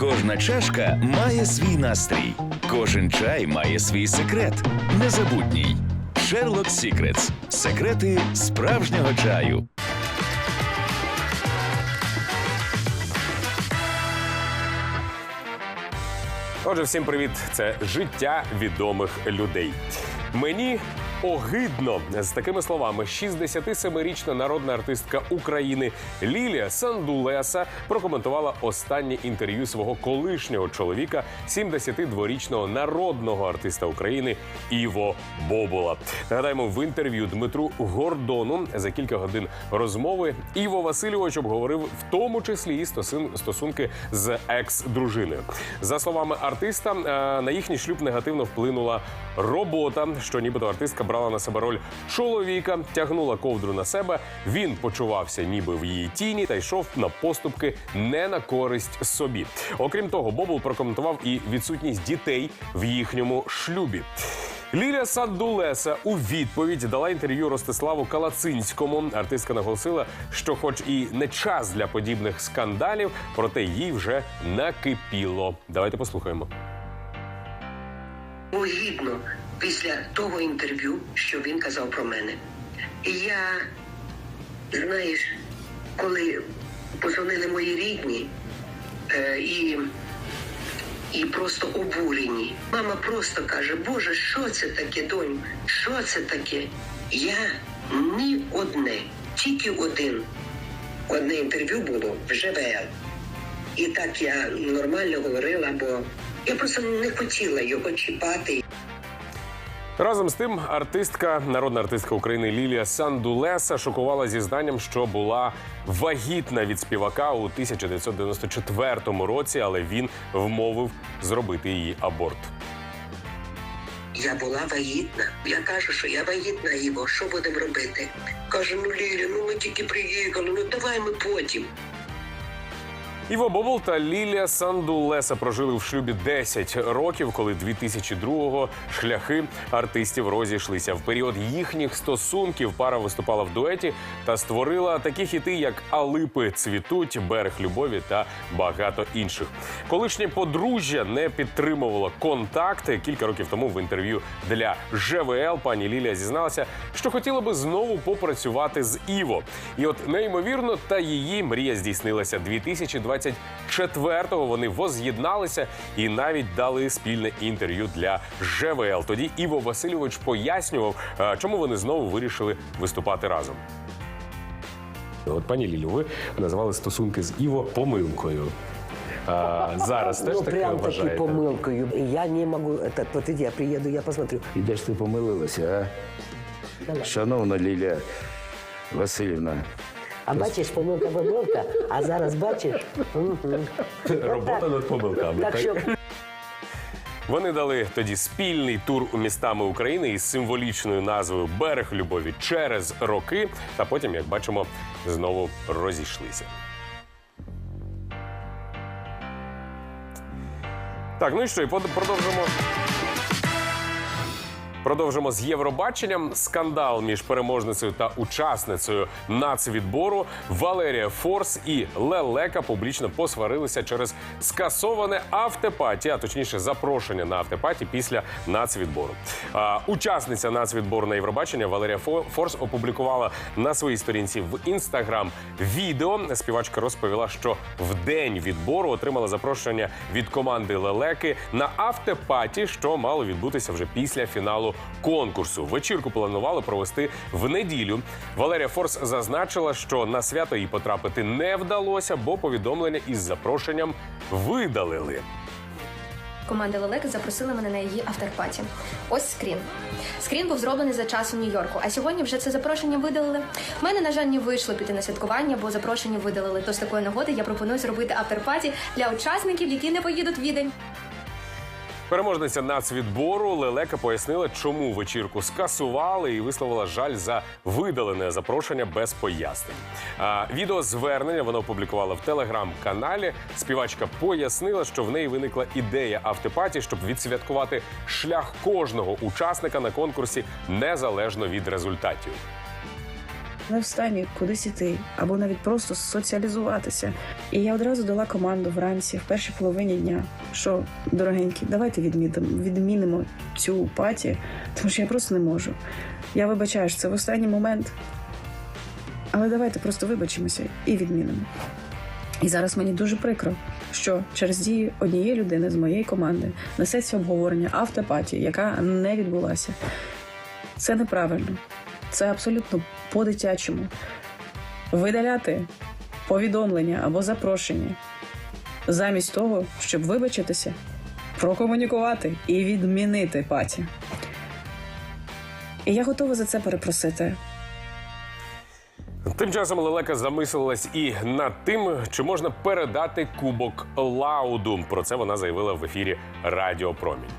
Кожна чашка має свій настрій, кожен чай має свій секрет. Незабутній. Sherlock Secrets. Секрети справжнього чаю. Отже, всім привіт! Це життя відомих людей. Мені огидно з такими словами 67-річна народна артистка України Лілія Сандулеса прокоментувала останнє інтерв'ю свого колишнього чоловіка, 72-річного народного артиста України Іво Бобола. Нагадаємо, в інтерв'ю Дмитру Гордону за кілька годин розмови Іво Васильович обговорив в тому числі і стосун- стосунки з екс-дружиною. За словами артиста, е, на їхній шлюб негативно вплинула робота, що нібито артистка брала на себе роль чоловіка, тягнула ковдру на себе. Він почувався ніби в її тіні та йшов на поступки не на користь собі. Окрім того, Бобул прокоментував і відсутність дітей в їхньому шлюбі. Лілія Сандулеса у відповідь дала інтерв'ю Ростиславу Калацинському. Артистка наголосила, що, хоч і не час для подібних скандалів, проте їй вже накипіло. Давайте послухаємо. огидно після того інтерв'ю, що він казав про мене. І я, знаєш, коли позвонили мої рідні е, і, і просто обурені, мама просто каже: Боже, що це таке, донь? Що це таке? Я ні одне, тільки один. Одне інтерв'ю було в ЖВЛ. І так я нормально говорила, бо я просто не хотіла його чіпати. Разом з тим, артистка, народна артистка України Лілія Сандулеса шокувала зізнанням, що була вагітна від співака у 1994 році, але він вмовив зробити її аборт. Я була вагітна. Я кажу, що я вагітна його. Що будемо робити? Каже, ну Лілі, ну ми тільки приїхали, ну давай ми потім. Іво Бобол та Лілія Сандулеса прожили в шлюбі 10 років, коли 2002-го шляхи артистів розійшлися. В період їхніх стосунків пара виступала в дуеті та створила такі хіти, як Алипи цвітуть, берег любові та багато інших. Колишнє подружжя не підтримувало контакти. Кілька років тому в інтерв'ю для ЖВЛ пані Лілія зізналася, що хотіла би знову попрацювати з Іво. І от неймовірно, та її мрія здійснилася 2024-го Вони воз'єдналися і навіть дали спільне інтерв'ю для ЖВЛ. Тоді Іво Васильович пояснював, е, чому вони знову вирішили виступати разом. От пані Лілю, ви назвали стосунки з Іво помилкою. А, зараз теж ну, таке прям таки помилкою. Я не могу. Это, вот видите, я приеду, я посмотрю. І де ж ти помилилася, а? Шановна Лілія Васильівна, А бачиш, помилка помилка, а зараз бачиш. Мгм. Робота над помилками. Так що Вони дали тоді спільний тур у містами України із символічною назвою Берег любові через роки. Та потім, як бачимо, знову розійшлися. Так, ну і що, і под- продовжимо. Продовжимо з Євробаченням. Скандал між переможницею та учасницею нацвідбору Валерія Форс і Лелека публічно посварилися через скасоване автопаті, а точніше запрошення на автопаті після нацвідбору. А, учасниця нацвідбору на Євробачення Валерія Фо- Форс опублікувала на своїй сторінці в інстаграм відео. Співачка розповіла, що в день відбору отримала запрошення від команди Лелеки на автопаті, що мало відбутися вже після фіналу конкурсу. Вечірку планували провести в неділю. Валерія Форс зазначила, що на свято їй потрапити не вдалося, бо повідомлення із запрошенням видалили. Команда Лелека запросила мене на її авторпаті. Ось скрін. Скрін був зроблений за часом Нью-Йорку, а сьогодні вже це запрошення видалили. У мене, на жаль, не вийшло піти на святкування, бо запрошення видалили. То з такої нагоди я пропоную зробити авторпаті для учасників, які не поїдуть в відень. Переможниця нацвідбору Лелека пояснила, чому вечірку скасували і висловила жаль за видалене запрошення без пояснень. Відео звернення вона опублікувала в телеграм-каналі. Співачка пояснила, що в неї виникла ідея автопаті, щоб відсвяткувати шлях кожного учасника на конкурсі незалежно від результатів. Не в стані кудись іти, або навіть просто соціалізуватися. І я одразу дала команду вранці, в першій половині дня, що дорогенькі, давайте відмінимо, відмінимо цю паті, тому що я просто не можу. Я вибачаю, що це в останній момент. Але давайте просто вибачимося і відмінимо. І зараз мені дуже прикро, що через дії однієї людини з моєї команди несеться обговорення автопатії, яка не відбулася. Це неправильно. Це абсолютно по-дитячому. Видаляти повідомлення або запрошення замість того, щоб вибачитися, прокомунікувати і відмінити паті. І я готова за це перепросити. Тим часом лелека замислилась і над тим, чи можна передати кубок лауду. Про це вона заявила в ефірі Радіо Промінь.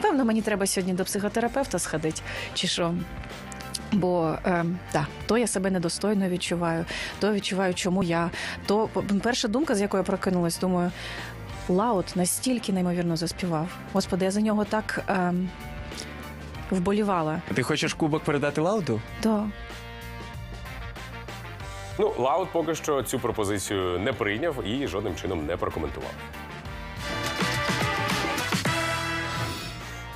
Певно, мені треба сьогодні до психотерапевта сходити, чи що. Бо е, да, то я себе недостойно відчуваю, то відчуваю, чому я. То перша думка, з якої я прокинулась, думаю, Лаут настільки неймовірно заспівав. Господи, я за нього так е, вболівала. Ти хочеш кубок передати Лауду? Да. Ну, Лаут поки що цю пропозицію не прийняв і жодним чином не прокоментував.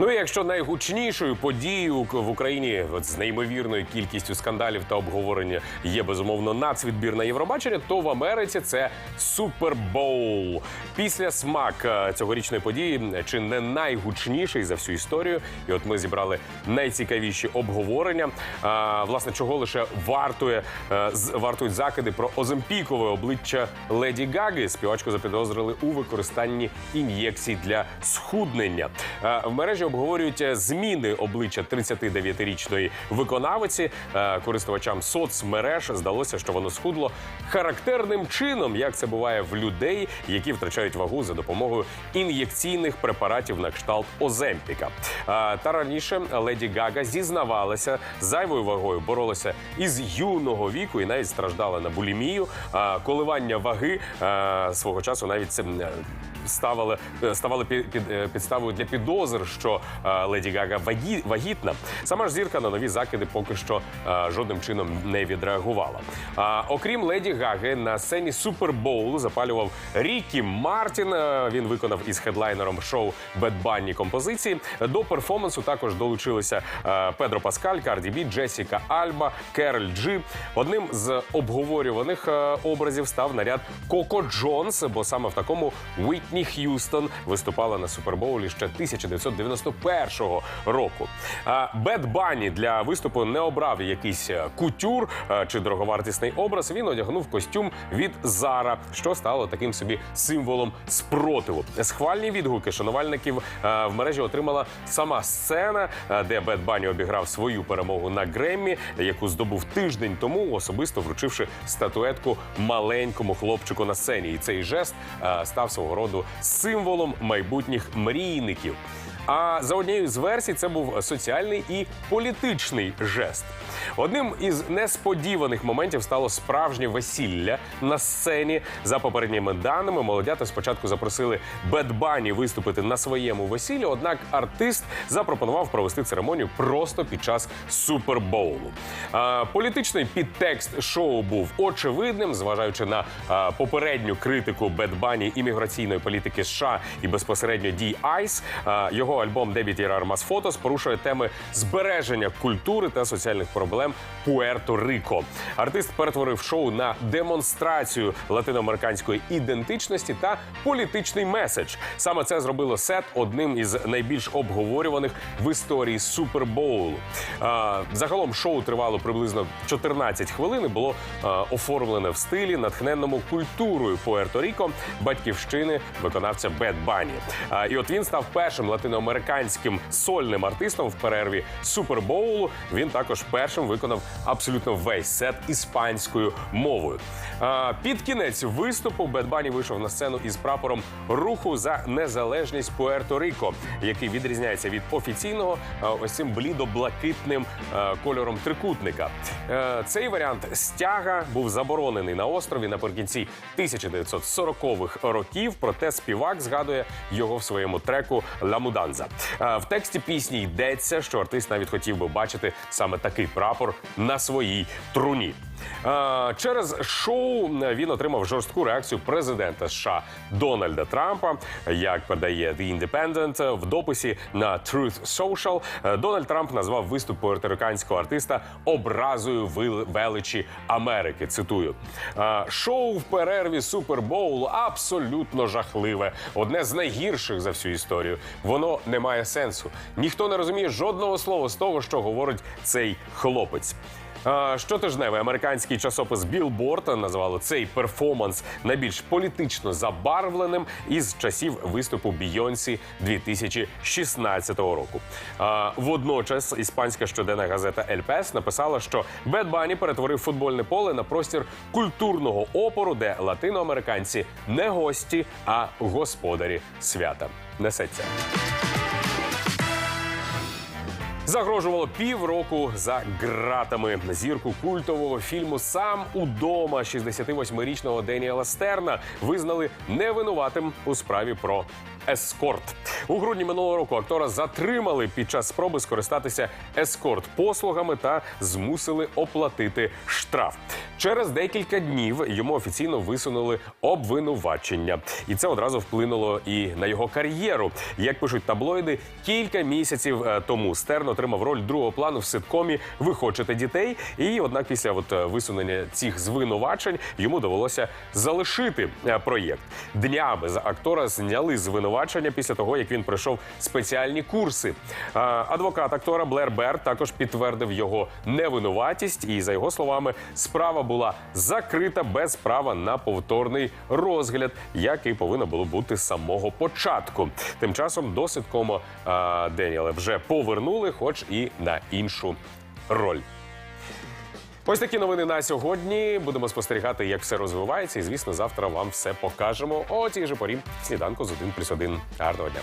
Ну і якщо найгучнішою подією в Україні от з неймовірною кількістю скандалів та обговорення є безумовно нацвідбір на Євробачення, то в Америці це Супербоул. Після смак е, цьогорічної події чи не найгучніший за всю історію. І от ми зібрали найцікавіші обговорення. А, власне, чого лише вартує е, вартують закиди про оземпікове обличчя Леді Гаги. Співачку запідозрили у використанні ін'єкцій для схуднення. Е, В мережі обговорюють е, зміни обличчя 39-річної виконавиці. Е, Користувачам соцмереж здалося, що воно схудло характерним чином, як це буває в людей, які втрачають вагу за допомогою ін'єкційних препаратів на кшталт Оземпіка. Е, Та раніше Леді Гага зізнавалася зайвою вагою, боролася із юного віку і навіть страждала на булімію. Коливання ваги свого часу навіть це е, ставали під, під, підставою для підозр, що е, Леді Гага вагі, вагітна. Сама ж зірка на нові закиди поки що е, жодним чином не відреагувала. Окрім Леді Гаги, на сцені Супербоулу запалював Рікі Мартін. Е, Він виконав із хедлайнером шоу Bunny композиції. До перформансу також долучилися Педро Паскаль, Карді Бі, Джесіка Альба, Кероль Джі. Одним з обговорюваних образів став наряд Коко Джонс, бо саме в такому Уітні Х'юстон виступала на Супербоулі ще 1991 року. Бед Банні для виступу не обрав якийсь е, кутюр е, чи дороговартісний образ. Він одягнув костюм від Зара, що стало таким собі символом спротиву. Схвальні відгуки шанувальників е, в мережі отримала сама сцена, де Бед Банні обіграв свою перемогу на Греммі, яку здобув тиждень тому, особисто вручивши статуетку маленькому хлопчику на сцені. І цей жест став свого роду символом майбутніх мрійників. А за однією з версій це був соціальний і політичний жест. Одним із несподіваних моментів стало справжнє весілля на сцені. За попередніми даними, молодята спочатку запросили Бед Бані виступити на своєму весіллі. Однак артист запропонував провести церемонію просто під час супербоулу. Політичний підтекст шоу був очевидним, зважаючи на попередню критику Бед Бані імміграційної політики США і безпосередньо дій Айс. А, альбом Дебіт Армас Фотос порушує теми збереження культури та соціальних проблем Пуерто-Рико. Артист перетворив шоу на демонстрацію латиноамериканської ідентичності та політичний меседж. Саме це зробило сет одним із найбільш обговорюваних в історії Супербоулу. Загалом шоу тривало приблизно 14 хвилин. і Було оформлене в стилі, натхненному культурою Пуерто-Ріко, батьківщини виконавця Бед Бані. І от він став першим латиноамериканським сольним артистом в перерві Супербоулу. Він також першим виконав абсолютно весь сет іспанською мовою. Під кінець виступу Бед Бані вийшов на сцену із прапором руху за незалежність Пуерто-Ріко, який відрізняється від офіційного ось цим блідо-блакитним кольором трикутника. Цей варіант стяга був заборонений на острові наприкінці 1940-х років. Проте співак згадує його в своєму треку «Ла Муданса». Ганза. В тексті пісні йдеться, що артист навіть хотів би бачити саме такий прапор на своїй труні. Е, Через шоу він отримав жорстку реакцію президента США Дональда Трампа. Як передає The Independent в дописі на Truth Social, е, Дональд Трамп назвав виступ пуерториканського артиста образою величі Америки. Цитую «Е, шоу в перерві Супербоул абсолютно жахливе, одне з найгірших за всю історію. Воно не має сенсу. Ніхто не розуміє жодного слова з того, що говорить цей хлопець. Щотижневий американський часопис Billboard назвало цей перформанс найбільш політично забарвленим із часів виступу Бійонсі 2016 року. Водночас іспанська щоденна газета El Pes написала, що Бед Бані перетворив футбольне поле на простір культурного опору, де латиноамериканці не гості, а господарі свята. Несеться. Загрожувало півроку за ґратами. Зірку культового фільму Сам удома 68-річного Деніела Стерна визнали невинуватим у справі про ескорт. У грудні минулого року актора затримали під час спроби скористатися ескорт-послугами та змусили оплатити штраф. Через декілька днів йому офіційно висунули обвинувачення, і це одразу вплинуло і на його кар'єру. Як пишуть таблоїди, кілька місяців е, тому Стерн отримав роль другого плану в ситкомі Ви хочете дітей. І однак, після от е, висунення цих звинувачень йому довелося залишити е, проєкт. Днями з актора зняли звинувачення після того, як він пройшов спеціальні курси. Адвокат актора Блер Берт також підтвердив його невинуватість, і за його словами, справа була закрита без права на повторний розгляд, як і повинно було бути з самого початку. Тим часом до ситкому а, Деніела вже повернули, хоч і на іншу роль. Ось такі новини на сьогодні. Будемо спостерігати, як все розвивається. І звісно, завтра вам все покажемо о тій же порі сніданку з 1 плюс 1. Гарного дня.